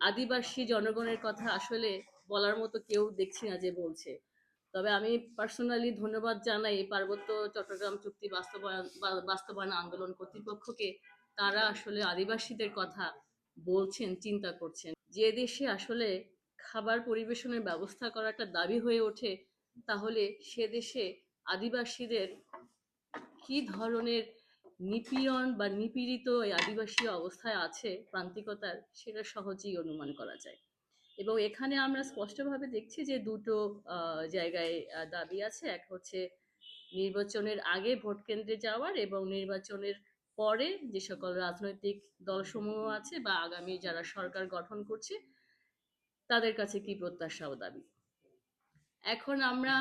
আদিবাসী জনগণের কথা আসলে বলার মতো কেউ দেখছি না যে বলছে। তবে আমি পার্সোনালি ধন্যবাদ জানাই পার্বত্য চট্টগ্রাম চুক্তি বাস্তবায়ন বাস্তবায়ন আন্দোলন কর্তৃপক্ষকে। তারা আসলে আদিবাসীদের কথা বলছেন, চিন্তা করছেন। যে দেশে আসলে খাবার পরিবেশনের ব্যবস্থা করা একটা দাবি হয়ে ওঠে, তাহলে সে দেশে আদিবাসীদের কি ধরনের নিপীড়ন বা নিপীড়িত এই আদিবাসী অবস্থায় আছে প্রান্তিকতার, সেটা সহজেই অনুমান করা যায়। এবং এখানে আমরা স্পষ্টভাবে দেখছি যে দুটো জায়গায় দাবি আছে। এক হচ্ছে নির্বাচনের আগে ভোট কেন্দ্রে যাওয়ার এবং নির্বাচনের পরে যে সকল রাজনৈতিক দলসমূহ আছে বা আগামী যারা সরকার গঠন করছে, তাদের কাছে কি প্রত্যাশা ও দাবি। এখন আমরা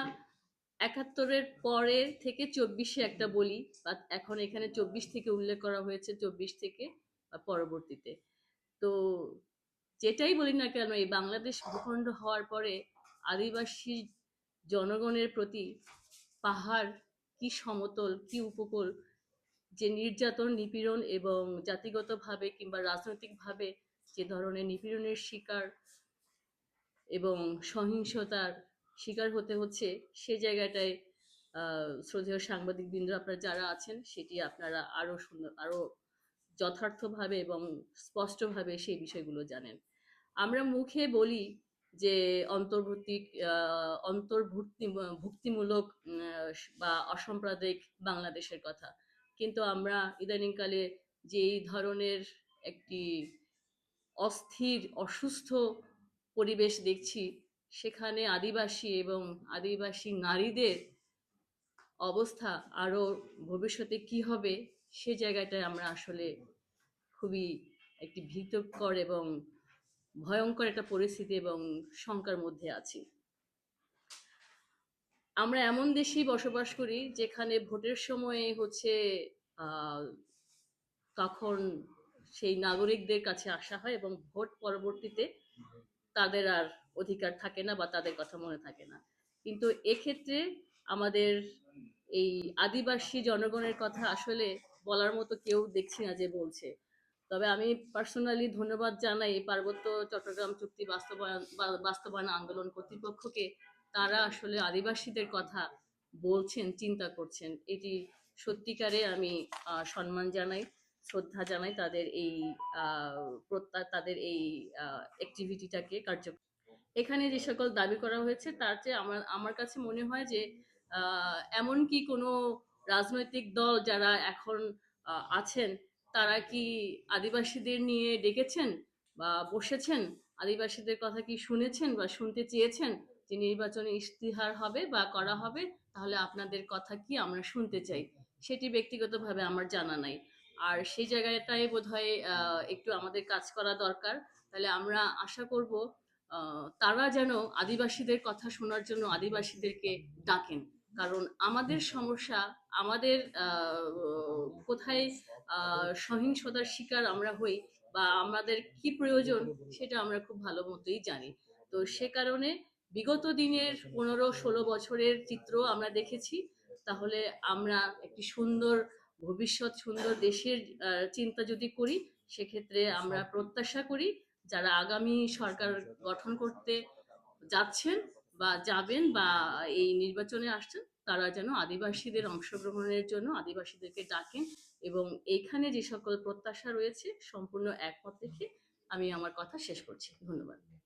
একাত্তরের পরে থেকে চব্বিশে একটা বলি, বা এখন এখানে চব্বিশ থেকে উল্লেখ করা হয়েছে, চব্বিশ থেকে বা পরবর্তীতে। তো যেটাই বলি না কেন, এই বাংলাদেশ ভূখণ্ড হওয়ার পরে আদিবাসী জনগণের প্রতি পাহাড় কি সমতল, কি উপকূল, যে নির্যাতন, নিপীড়ন এবং জাতিগতভাবে কিংবা রাজনৈতিকভাবে যে ধরনের নিপীড়নের শিকার এবং সহিংসতার শিকার হতে হচ্ছে, সে জায়গাটায় শ্রদ্ধেয় সাংবাদিক বৃন্দ আপনারা যারা আছেন, সেটি আপনারা আরও সুন্দর, আরও যথার্থভাবে এবং স্পষ্টভাবে সেই বিষয়গুলো জানেন। আমরা মুখে বলি যে অন্তর্ভুক্তি অন্তর্ভুক্তি, ভুক্তিমূলক বা অসাম্প্রদায়িক বাংলাদেশের কথা। কিন্তু আমরা ইদানিংকালে যে এই ধরনের একটি অস্থির, অসুস্থ পরিবেশ দেখছি সেখানে আদিবাসী এবং আদিবাসী নারীদের অবস্থা আরও ভবিষ্যতে কি হবে, সে জায়গাটায় আমরা আসলে খুবই একটি ভীতকর এবং ভয়ঙ্কর একটা পরিস্থিতি এবং শঙ্কার মধ্যে আছি। আমরা এমন দেশেই বসবাস করি যেখানে ভোটের সময়ে হচ্ছে তখন সেই নাগরিকদের কাছে আসা হয় এবং ভোট পরবর্তীতে তাদের আর অধিকার থাকে না বা তাদের কথা মনে থাকে না। কিন্তু এক্ষেত্রে আমাদের এই আদিবাসী জনগণের কথা আসলে বলার মতো কেউ দেখছি না যে বলছে। তবে আমি পার্সোনালি ধন্যবাদ জানাই পার্বত্য চট্টগ্রাম চুক্তি বাস্তবায়ন বাস্তবায়ন আন্দোলন কর্তৃপক্ষকে। তারা আসলে আদিবাসীদের কথা বলছেন, চিন্তা করছেন। এটি সত্যিকারে আমি সম্মান জানাই, শ্রদ্ধা জানাই তাদের এই প্রত্যা- তাদের এই অ্যাক্টিভিটিটাকে কার্য এখানে যে সকল দাবি করা হয়েছে, তার চেয়ে আমার আমার কাছে মনে হয় যে এমন কি কোনো রাজনৈতিক দল যারা এখন আছেন, তারা কি আদিবাসীদের নিয়ে ডেকেছেন বা বসেছেন? আদিবাসীদের কথা কি শুনেছেন বা শুনতে চেয়েছেন যে নির্বাচনে ইশতিহার হবে বা করা হবে? তাহলে আপনাদের কথা কি আমরা শুনতে চাই? সেটি ব্যক্তিগতভাবে আমার জানা নাই। আর সেই জায়গাটায় বোধ হয় একটু আমাদের কাজ করা দরকার। তাহলে আমরা আশা করব তারা যেন আদিবাসীদের কথা শোনার জন্য আদিবাসীদেরকে ডাকেন। কারণ আমাদের সমস্যা, আমাদের কোথায় সহিংসতার শিকার আমরা হই বা আমাদের কি প্রয়োজন সেটা আমরা খুব ভালো মতোই জানি। তো সে কারণে বিগত দিনের পনেরো ষোলো বছরের চিত্র আমরা দেখেছি। তাহলে আমরা একটি সুন্দর ভবিষ্যৎ, সুন্দর দেশের চিন্তা যদি করি, সেক্ষেত্রে আমরা প্রত্যাশা করি যারা আগামী সরকার গঠন করতে যাচ্ছেন বা যাবেন বা এই নির্বাচনে আসছেন, তারা যেন আদিবাসীদের অংশগ্রহণের জন্য আদিবাসীদেরকে ডাকেন এবং এখানে যে সকল প্রত্যাশা রয়েছে, সম্পূর্ণ একমত রেখে আমি আমার কথা শেষ করছি। ধন্যবাদ।